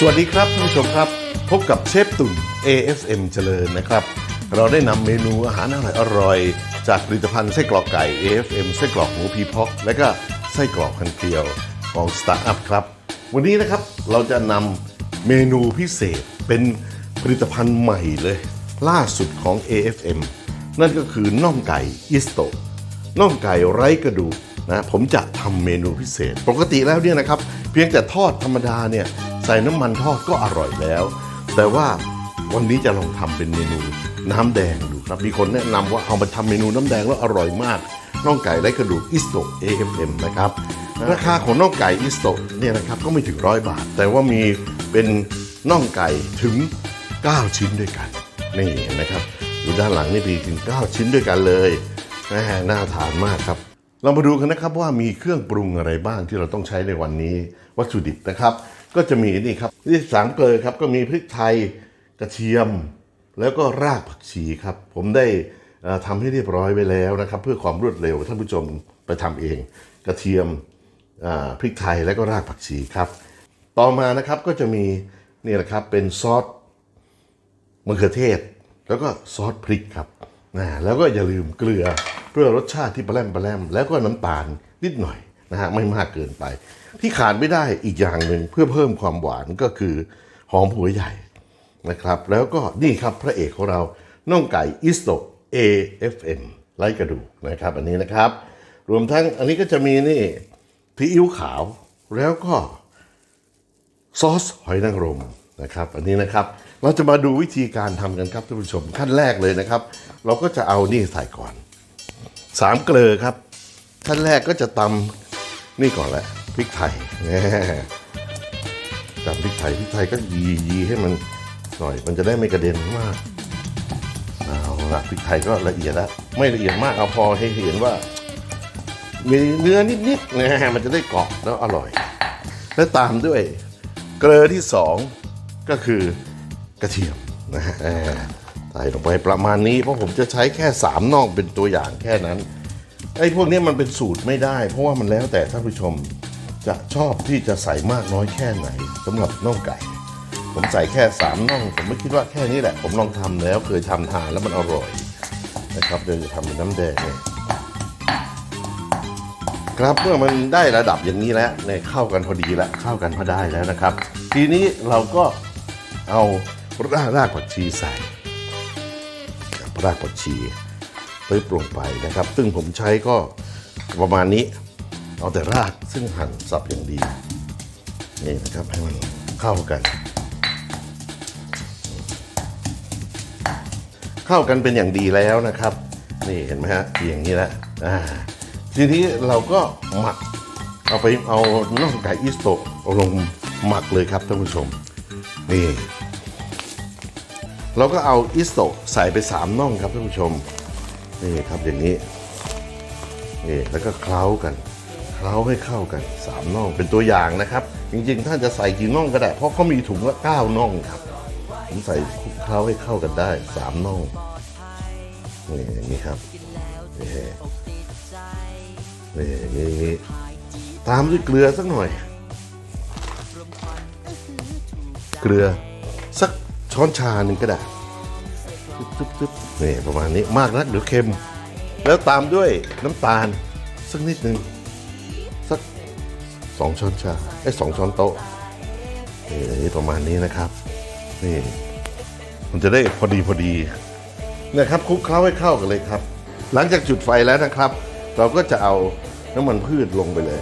สวัสดีครับท่านผู้ชมครับ พบกับเชฟตุ่น AFM เจริญนะครับ เราได้นำเมนูอาหารอร่อยๆจากผลิตภัณฑ์ไส้กรอกไก่ AFM ไส้กรอกหมูพีพอกและก็ไส้กรอกพันเกลียวของสตาร์ทอัพครับ วันนี้นะครับเราจะนำเมนูพิเศษเป็นผลิตภัณฑ์ใหม่เลย ล่าสุดของ AFM นั่นก็คือน่องไก่อิสโตน่องไก่ไร้กระดูกนะผมจะทำเมนูพิเศษ ปกติแล้วเนี่ยนะครับ เพียงแต่ทอดธรรมดาเนี่ย ใส่น้ำมันทอดก็อร่อยแล้ว แต่ว่าวันนี้จะลองทำเป็นเมนูน้ำแดงดูครับ มีคนแนะนำว่าเอามาทำเมนูน้ำแดงแล้วอร่อยมากน่องไก่ไร้กระดูกอิสโต AFM นะครับราคาของน่องไก่อิสโตเนี่ยนะครับก็ไม่ถึงร้อยบาท แต่ว่ามีเป็นน่องไก่ถึง 9 ชิ้นด้วยกัน นี่นไหมครับอยู่ด้านหลังนี่มีถึง 9 ชิ้นด้วยกันเลยแหน่าทานมากครับ เรามาดูกันนะครับว่ามีเครื่องปรุงอะไรบ้างที่เราต้องใช้ในวันนี้วัตถุดิบนะครับ ก็จะมีนี่ครับที่สางเกลอครับก็มีพริกไทยกระเทียม แล้วก็รากผักชีครับ ผมได้เอ่อทำให้เรียบร้อยไว้แล้วนะครับ เพื่อความรวดเร็วท่านผู้ชมไปทำเอง กระเทียมพริกไทยแล้วก็รากผักชีครับ ต่อมานะครับก็จะมีนี่แหละครับเป็นซอสมะเขือเทศ แล้วก็ซอสพริกครับนะแล้วก็อย่าลืมเกลือเพื่อรสชาติที่ปลาแรมปลาแรมแล้วก็น้ำตาลนิดหน่อยนะฮะไม่มากเกินไป ที่ขาดไม่ได้อีกอย่างหนึ่งเพื่อเพิ่มความหวานก็คือหอมหัวใหญ่นะครับ แล้วก็นี่ครับพระเอกของเราน่องไก่อิสโต AFM ไร้กระดูกนะครับ อันนี้นะครับ รวมทั้งอันนี้ก็จะมีนี่ซีอิ๊วขาวแล้วก็ซอสหอยนางรมนะครับ อันนี้นะครับเราจะมาดูวิธีการทำกันครับท่านผู้ชมขั้นแรกเลยนะครับ เราก็จะเอานี่ใส่ก่อนสามเกลือครับขั้นแรกก็จะตำนี่ก่อนแหละ พริกไทยแน่ตำพริกไทยพริกไทยก็ยียีให้มันหน่อย มันจะได้ไม่กระเด็นมากเอาละพริกไทยก็ละเอียดแล้วไม่ละเอียดมากเอาพอให้เห็นว่า มีเนื้อนิดๆนะฮะมันจะได้เกาะแล้วอร่อย และตามด้วยเกลือที่สองก็คือกระเทียมนะฮะใส่ลงไปประมาณนี้ เพราะผมจะใช้แค่สามน่องเป็นตัวอย่างแค่นั้นไอ้พวกนี้มันเป็นสูตรไม่ได้ เพราะว่ามันแล้วแต่ท่านผู้ชม จะชอบที่จะใส่มากน้อยแค่ไหนสำหรับน่องไก่ ผมใส่แค่สามน่อง ผมไม่คิดว่าแค่นี้แหละ ผมลองทำแล้วเคยทำทานแล้วมันอร่อยนะครับเดี๋ยวจะทำเป็นน้ำแดงเนี่ยครับเมื่อมันได้ระดับอย่างนี้แล้วเนี่ยเข้ากันพอดีแล้วเข้ากันพอได้แล้วนะครับ ทีนี้เราก็เอารากรากผักชีใส่รากผักชีปึ๊บลงไปนะครับ ซึ่งผมใช้ก็ประมาณนี้ เอาแต่รากซึ่งหั่นสับอย่างดี นี่นะครับให้มันเข้ากัน เข้ากันเป็นอย่างดีแล้วนะครับ นี่เห็นไหมฮะอย่างนี้แล้วทีนี้เราก็หมักเอาไปเอาน่องไก่อิสโตเอาลงหมักเลยครับท่านผู้ชม นี่ เราก็เอาอิสโตใส่ไปสามน่องครับท่านผู้ชม นี่ครับอย่างนี้นี่แล้วก็เคล้ากัน เคล้าให้เข้ากันสามน่องเป็นตัวอย่างนะครับ จริงๆ ท่านจะใส่กี่น่องก็ได้ เพราะเขามีถุงละเก้าน่องครับ ผมใส่คลุกเคล้าให้เข้ากันได้สามน่องนี่อย่างนี้ครับนี่นี่นี้ตามด้วยเกลือสักหน่อย เกลือสักช้อนชาหนึ่งก็ได้ตึ๊บตึ๊บนี่ประมาณนี้มากนักเดี๋ยวเค็ม แล้วตามด้วยน้ำตาลสักนิดหนึ่ง สองช้อนชาไอ้สองช้อนโต๊ะนี่ประมาณนี้นะครับ นี่มันจะได้พอดีพอดีนะครับคลุกเคล้าให้เข้ากันเลยครับ หลังจากจุดไฟแล้วนะครับ เราก็จะเอาน้ำมันพืชลงไปเลย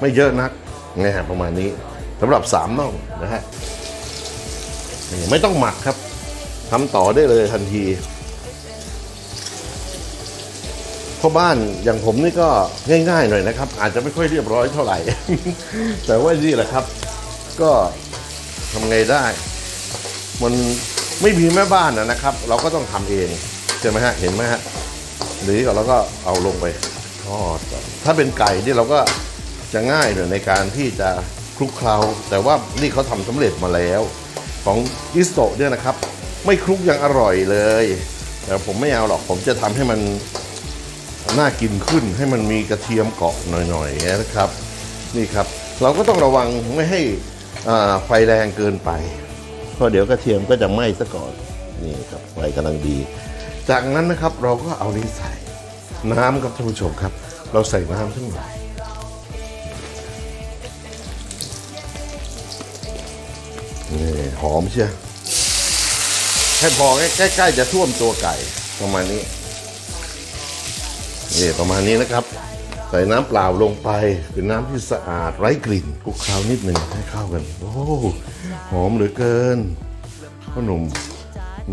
ไม่เยอะนักนะฮะประมาณนี้สำหรับสามน่องนะฮะไม่ต้องหมักครับทำต่อได้เลยทันที พ่อบ้านอย่างผมนี่ก็ง่ายๆหน่อยนะครับ อาจจะไม่ค่อยเรียบร้อยเท่าไหร่ แต่ว่านี่แหละครับ ก็ทำไงได้ มันไม่มีแม่บ้านนะครับ เราก็ต้องทำเองใช่ไหมฮะเห็นไหมฮะหรือเราก็เอาลงไปทอดถ้าเป็นไก่ที่เราก็จะง่ายหน่อยในการที่จะคลุกเคล้าแต่ว่านี่เขาทำสำเร็จมาแล้ว ของอิสโตเนี่ยนะครับ ไม่คลุกยังอร่อยเลยแต่ผมไม่เอาหรอกผมจะทำให้มัน น่ากินขึ้นให้มันมีกระเทียมเกาะหน่อยๆนะครับ นี่ครับ เราก็ต้องระวังไม่ให้อ่าไฟแรงเกินไป เพราะเดี๋ยวกระเทียมก็จะไหม้ซะก่อนนี่ครับไฟกำลังดี จากนั้นนะครับเราก็เอานี้ใส่น้ำครับท่านผู้ชมครับ เราใส่น้ำทั้งหมดนี่หอมเชียวให้พอใกล้ๆจะท่วมตัวไก่ประมาณนี้ นี่ประมาณนี้นะครับ ใส่น้ำเปล่าลงไป เป็นน้ำที่สะอาดไร้กลิ่นคลุกเคล้านิดหนึ่งให้เข้ากัน โอ้หอมเหลือเกินพ่อหนุ่ม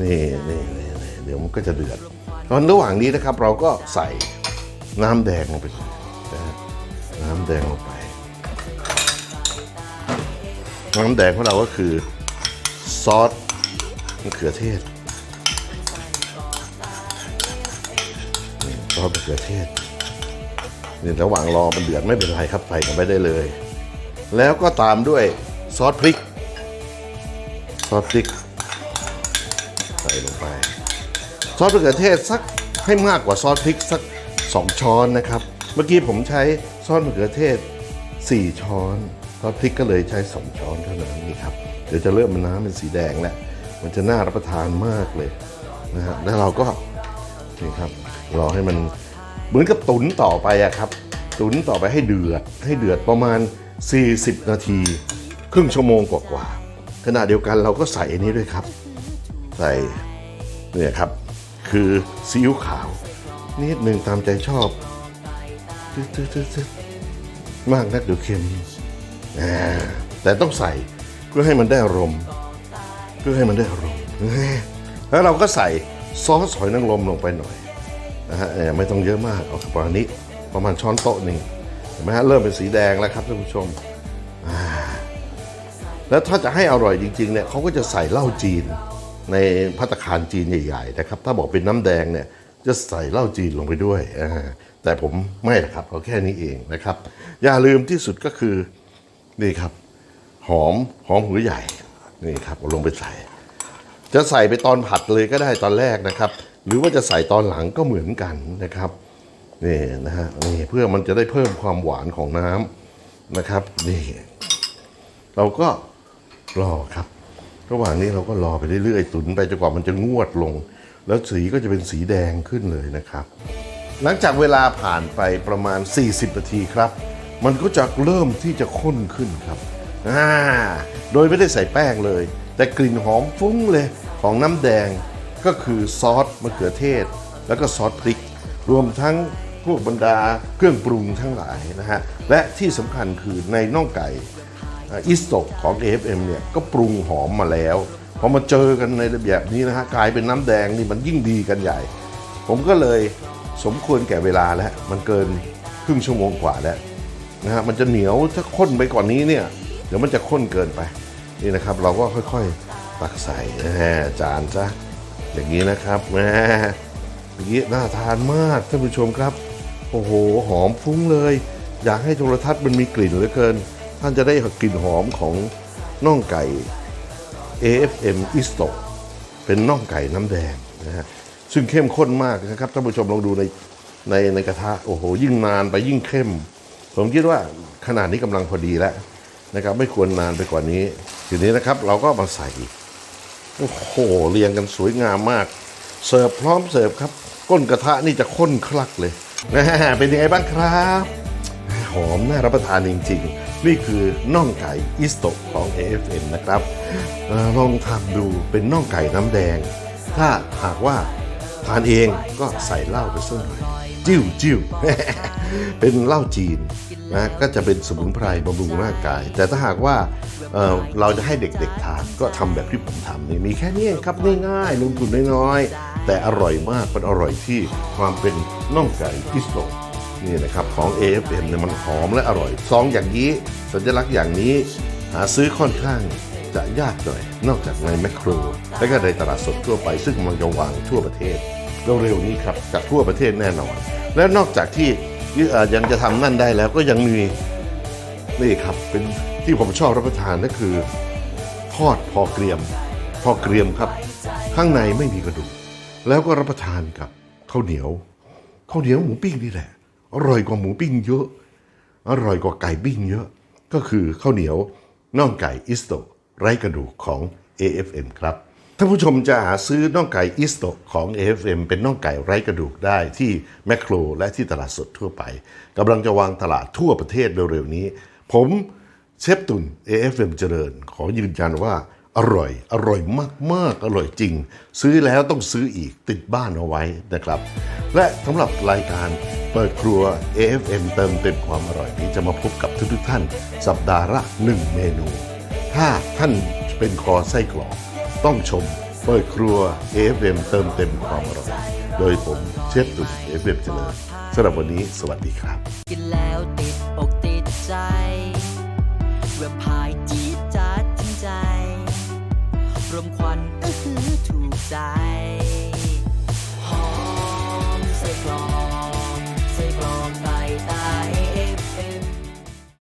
นี่นี่นี่นเดี๋ยวมันก็จะเดือด ตอนระหว่างนี้นะครับ เราก็ใส่น้ำแดงลงไปนะน้ำแดงลงไป น้ำแดงของเราก็คือซอสมะเขือเทศ ซอสมะเขือเทศนี่ระหว่างรอมันเดือดไม่เป็นไรครับใส่กันไปได้เลย แล้วก็ตามด้วยซอสพริก ซอสพริก ใส่ลงไป ซอสมะเขือเทศสักให้มากกว่าซอสพริกสัก 2 ช้อนนะครับ เมื่อกี้ผมใช้ซอสมะเขือเทศ 4 ช้อน ซอสพริกก็เลยใช้ 2 ช้อนเท่านั้นนี่ครับ เดี๋ยวจะเริ่มมันน้ำเป็นสีแดงแล้ว มันจะน่ารับประทานมากเลยนะฮะแล้วเราก็นี่ครับ รอให้มันเหมือนกับตุ๋นต่อไปอะครับ ตุ๋นต่อไปให้เดือด ให้เดือดประมาณ 40 นาที ครึ่งชั่วโมงกว่าๆขณะเดียวกันเราก็ใส่อันนี้ด้วยครับ ใส่เนี่ยครับ คือซีอิ๊วขาวนิดหนึ่งตามใจชอบตึ๊ดๆมากนักเดี๋ยวเค็มแต่ต้องใส่เพื่อให้มันได้อารมณ์เพื่อให้มันได้อารมณ์แล้วเราก็ใส่ซอสหอยนางรมลงไปหน่อย นะฮะไม่ต้องเยอะมากเอาประมาณนี้ประมาณช้อนโต๊ะหนึ่งเห็นไหมฮะเริ่มเป็นสีแดงแล้วครับท่านผู้ชม แล้วถ้าจะให้อร่อยจริงๆเนี่ยเขาก็จะใส่เหล้าจีนในพัตคารจีนใหญ่ๆนะครับ ถ้าบอกเป็นน้ำแดงเนี่ยจะใส่เหล้าจีนลงไปด้วย แต่ผมไม่นะครับเอาแค่นี้เองนะครับ อย่าลืมที่สุดก็คือนี่ครับ หอมหอมหัวใหญ่นี่ครับเอาลงไปใส่ จะใส่ไปตอนผัดเลยก็ได้ตอนแรกนะครับ หรือว่าจะใส่ตอนหลังก็เหมือนกันนะครับนี่นะฮะนี่เพื่อมันจะได้เพิ่มความหวานของน้ำนะครับนี่เราก็รอครับ ระหว่างนี้เราก็รอไปเรื่อยๆตุนไปจนกว่ามันจะงวดลง แล้วสีก็จะเป็นสีแดงขึ้นเลยนะครับ หลังจากเวลาผ่านไปประมาณ 40 นาทีครับ มันก็จะเริ่มที่จะข้นขึ้นครับอ่าโดยไม่ได้ใส่แป้งเลย แต่กลิ่นหอมฟุ้งเลยของน้ำแดง ก็คือซอสมะเขือเทศ แล้วก็ซอสพริก รวมทั้งพวกบรรดาเครื่องปรุงทั้งหลายนะฮะ และที่สำคัญคือในน่องไก่อิสโตกของ AFM เนี่ยก็ปรุงหอมมาแล้วพอมาเจอกันในแบบนี้นะฮะกลายเป็นน้ำแดงนี่มันยิ่งดีกันใหญ่ ผมก็เลยสมควรแก่เวลาแล้วมันเกินครึ่งชั่วโมงกว่าแล้วนะฮะมันจะเหนียวถ้าข้นไปกว่านี้เนี่ยเดี๋ยวมันจะข้นเกินไปนี่นะครับ เราก็ค่อยๆตักใส่นะฮะจานซะ อย่างนี้นะครับแหมอย่างนี้น่าทานมากท่านผู้ชมครับ โอ้โหหอมฟุ้งเลย อยากให้โทรทัศน์มันมีกลิ่นเหลือเกิน ท่านจะได้กลิ่นหอมของน่องไก่ AFM i s t o เป็นน่องไก่น้ำแดงนะฮะซึ่งเข้มข้นมากนะครับท่านผู้ชมลองดูในในในกระทะโอ้โห ยิ่งนานไปยิ่งเข้ม ผมคิดว่าขนาดนี้กำลังพอดีแล้วนะครับ ไม่ควรนานไปกว่านี้ ทีนี้นะครับเราก็มาใส่ โอ้โหเรียงกันสวยงามมาก เสิร์ฟพร้อมเสิร์ฟครับ ก้นกระทะนี่จะข้นคลักเลยนะเป็นยังไงบ้างครับ หอมน่ารับประทานจริง ๆ นี่คือน่องไก่อิสโตของ AFM นะครับลองทำดูเป็นน่องไก่น้ำแดง ถ้าหากว่าทานเองก็ใส่เหล้าไปสักหน่อย จิ้วจิ้วเป็นเหล้าจีนนะก็จะเป็นสมุนไพรบำรุงร่างกาย แต่ถ้าหากว่าเอ่อเราจะให้เด็กๆทานก็ทำแบบที่ผมทำนี่มีแค่นี้เองครับง่ายๆลงทุนน้อยๆแต่อร่อยมากเป็นอร่อยที่ความเป็นน่องไก่อิสโตะนี่นะครับของ AFM เนี่ยมันหอมและอร่อยซองอย่างนี้ สัญลักษณ์อย่างนี้หาซื้อค่อนข้างจะยากหน่อย นอกจากในแมคโคร และก็ในตลาดสดทั่วไปซึ่งกำลังจะวางทั่วประเทศ เร็วๆนี้ครับจากทั่วประเทศแน่นอน และนอกจากที่ยังจะทำนั่นได้แล้วก็ยังมีนี่ครับเป็นที่ผมชอบรับประทานก็คือ ทอดพอเกรียม พอเกรียมครับ ข้างในไม่มีกระดูกแล้วก็รับประทานกับข้าวเหนียวข้าวเหนียวหมูปิ้งนี่แหละ อร่อยกว่าหมูปิ้งเยอะ อร่อยกว่าไก่ปิ้งเยอะ ก็คือข้าวเหนียวน่องไก่อิสโตไร้กระดูกของ AFM ครับ ท่านผู้ชมจะหาซื้อน่องไก่อิสโตของ AFM เป็นน่องไก่ไร้กระดูกได้ที่แมคโครและที่ตลาดสดทั่วไปกำลังจะวางตลาดทั่วประเทศเร็วๆนี้ ผมเชฟตุน AFM เจริญ ขอยืนยันว่าอร่อย อร่อยมากๆ อร่อยจริง ซื้อแล้วต้องซื้ออีกติดบ้านเอาไว้นะครับ และสำหรับรายการเปิดครัว AFM เติมเต็มความอร่อยนี้จะมาพบกับทุกๆท่าน สัปดาห์ละหนึ่งเมนู ถ้าท่านเป็นคอไส้กรอก ต้องชมเปิดครัว AFM เติมเต็มความอร่อย โดยผมเชฟตุ่มเอฟเอ็มเจริญสำหรับวันนี้สวัสดีครับ กินแล้วติดอกติดใจเวพายจีจัดใจรมควันอือถูกใจหอมใส่กลอง